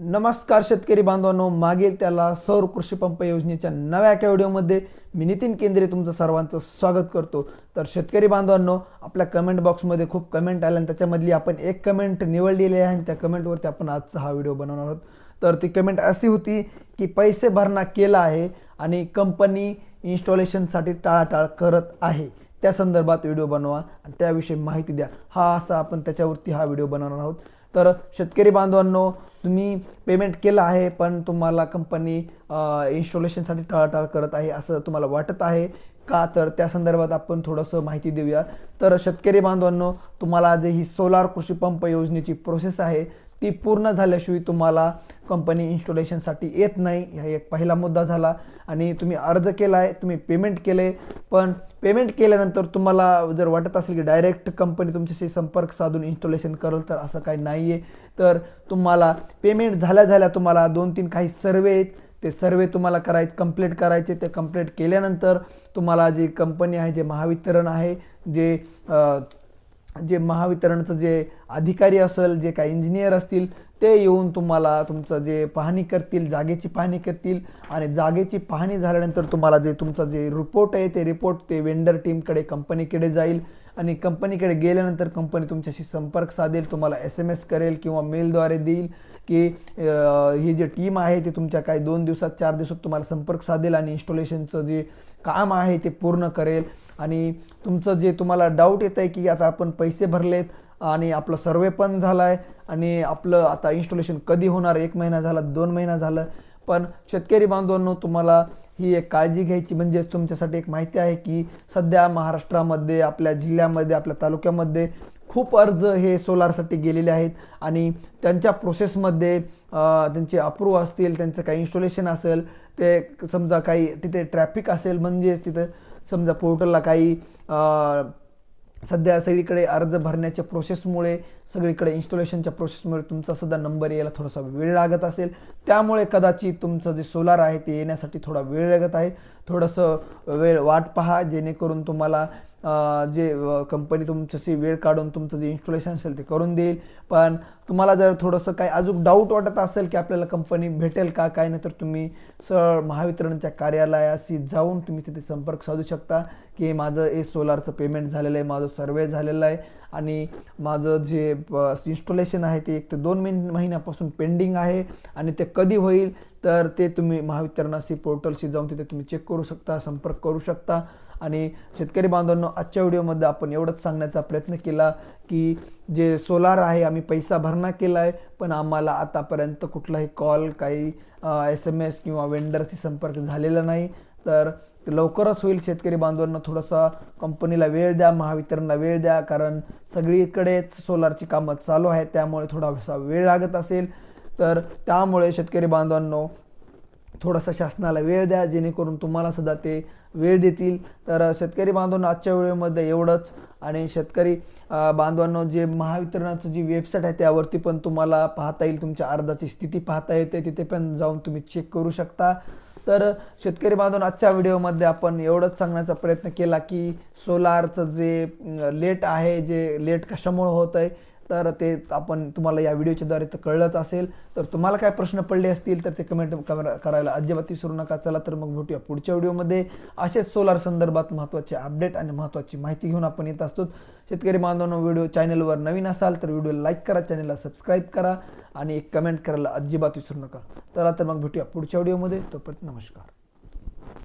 नमस्कार शेतकरी बांधवांनो मागील त्याला सौर कृषी पंप योजनेच्या नव्या एका व्हिडिओमध्ये मी नितीन केंद्रे तुमचं सर्वांचं स्वागत करतो. तर शेतकरी बांधवांनो आपल्या कमेंट बॉक्समध्ये खूप कमेंट आल्या आणि त्याच्यामधली आपण एक कमेंट निवडलेली आहे आणि त्या कमेंटवरती आपण आजचा हा व्हिडिओ बनवणार आहोत. तर ती कमेंट अशी होती की पैसे भरणा केला आहे आणि कंपनी इन्स्टॉलेशनसाठी टाळाटाळ करत आहे. त्या संदर्भात व्हिडिओ बनवा आणि त्याविषयी माहिती द्या. हा असा आपण त्याच्यावरती हा व्हिडिओ बनवणार आहोत. तर शेतकरी बांधवांनो तुम्ही पेमेंट केलं आहे पण तुम्हाला कंपनी इन्स्टॉलेशनसाठी टाळाटाळ करत आहे असं तुम्हाला वाटत आहे का? तर त्या संदर्भात आपण थोडंसं माहिती देऊया. तर शेतकरी बांधवांनो तुम्हाला जे ही सोलार कृषी पंप योजनेची प्रोसेस आहे. ती पूर्ण झाल्याशिवाय तुम्हाला कंपनी इन्स्टॉलेशनसाठी येत नाही. हा एक पहिला मुद्दा झाला. आणि तुम्ही अर्ज केला आहे तुम्ही पेमेंट केले पण पेमेंट केल्यानंतर तुम्हाला जर वाटत असेल की डायरेक्ट कंपनी तुमच्याशी संपर्क साधून इन्स्टॉलेशन करेल तर असं काही नाही आहे तर तुम्हाला पेमेंट झाल्या झाल्या तुम्हाला दोन तीन काही सर्वे आहेत. ते सर्वे तुम्हाला करायचे कंप्लीट करायचे. ते कंप्लीट केल्यानंतर तुम्हाला जी कंपनी आहे जे महावितरण आहे जे जे महावितरणचं जे अधिकारी असेल जे काही इंजिनियर असतील ते येऊन तुम्हाला तुमचं जे पाहणी करतील जागेची पाहणी करतील आणि जागेची पाहणी झाल्यानंतर तुम्हाला जे तुमचं जे रिपोर्ट आहे ते रिपोर्ट ते वेंडर टीमकडे कंपनीकडे जाईल. आणि कंपनीकडे गेल्यानंतर कंपनी तुमच्याशी संपर्क साधेल तुम्हाला एस एम एस करेल किंवा मेलद्वारे देईल की ही जी टीम आहे ती तुमच्या काही दोन दिवसात चार दिवसात तुम्हाला संपर्क साधेल आणि इन्स्टॉलेशनचं जे काम आहे ते पूर्ण करेल. आणि तुमचं जे तुम्हाला डाऊट येत आहे की आता आपण पैसे भरलेत आणि आपलं सर्वे पण झाला आहे आणि आपलं आता इन्स्टॉलेशन कधी होणार? एक महिना झाला दोन महिना झालं. पण शेतकरी बांधवांनो तुम्हाला ही एक काळजी घ्यायची म्हणजे तुमच्यासाठी एक माहिती आहे की सध्या महाराष्ट्रामध्ये आपल्या जिल्ह्यामध्ये आपल्या तालुक्यामध्ये खूप अर्ज हे सोलारसाठी गेलेले आहेत आणि त्यांच्या प्रोसेसमध्ये त्यांचे अप्रूव्ह असतील त्यांचं काही इन्स्टॉलेशन असेल ते समजा काही तिथे ट्रॅफिक असेल म्हणजेच तिथं समजा पोर्टलला काही सध्या सगळीकडे अर्ज भरण्याच्या प्रोसेसमुळे सगळीकडे इन्स्टॉलेशनच्या प्रोसेसमुळे तुमचा सध्या नंबर यायला थोडासा वेळ लागत असेल. त्यामुळे कदाचित तुमचं जे सोलार आहे ते येण्यासाठी थोडा वेळ लागत आहे. थोडंसं वेळ वाट पहा जेणेकरून तुम्हाला जे कंपनी तुमच्याशी वेळ काढून तुमचं जे इन्स्टॉलेशन असेल ते करून देईल. पण तुम्हाला जर थोडंसं काही अजून डाऊट वाटत असेल की आपल्याला कंपनी भेटेल का काय नाही तर तुम्ही सरळ महावितरणच्या कार्यालयाशी जाऊन तुम्ही तिथे संपर्क साधू शकता की माझं हे सोलारचं पेमेंट झालेलं आहे माझं सर्वे झालेलं आहे. आणि माझं जे इन्स्टॉलेशन आहे ते एक ते दोन महिन महिन्यापासून पेंडिंग आहे आणि ते कधी होईल तर ते तुम्ही महावितरणाशी पोर्टलशी जाऊन तिथे तुम्ही चेक करू शकता संपर्क करू शकता. आणि शेतकरी बांधवांनो आजच्या व्हिडिओमध्ये आपण एवढंच सांगण्याचा प्रयत्न केला की जे सोलार आहे आम्ही पैसा भरणा केला आहे पण आम्हाला आतापर्यंत कुठलाही कॉल काही एस एम एस किंवा वेंडरशी संपर्क झालेला नाही. तर ते लवकरच होईल. शेतकरी बांधवांना थोडासा कंपनीला वेळ द्या महावितरणला वेळ द्या कारण सगळीकडेच सोलारची कामं चालू आहेत. त्यामुळे थोडासा वेळ लागत असेल. तर त्यामुळे शेतकरी बांधवांनो थोडासा शासनाला वेळ द्या जेणेकरून तुम्हाला सुद्धा ते वेळ देतील. तर शेतकरी बांधवांना आजच्या व्हिडिओमध्ये एवढंच. आणि शेतकरी बांधवांना बांधवांनो जे महावितरणाचं जी वेबसाईट आहे त्यावरती पण तुम्हाला पाहता येईल. तुमच्या अर्जाची स्थिती पाहता येते. तिथे पण जाऊन तुम्ही चेक करू शकता. तर शेतकरी बांधून आजच्या व्हिडिओमध्ये आपण एवढंच सांगण्याचा प्रयत्न केला की सोलारचं जे लेट आहे जे लेट कशामुळं होत आहे तर ते आपण तुम्हाला या व्हिडिओच्याद्वारे तर कळलंच असेल. तर तुम्हाला काय प्रश्न पडले असतील तर ते कमेंट करायला अजिबात विसरू नका. चला तर मग भेटूया पुढच्या व्हिडिओमध्ये. असेच सोलार संदर्भात महत्त्वाचे अपडेट आणि महत्त्वाची माहिती घेऊन आपण येत असतो. शेतकरी बांधवांनो व्हिडिओ चॅनलवर नवीन असाल तर व्हिडिओ लाईक करा चॅनलला सबस्क्राईब करा आणि एक कमेंट करायला अजिबात विसरू नका. चला तर मग भेटूया पुढच्या व्हिडिओमध्ये. तोपर्यंत नमस्कार.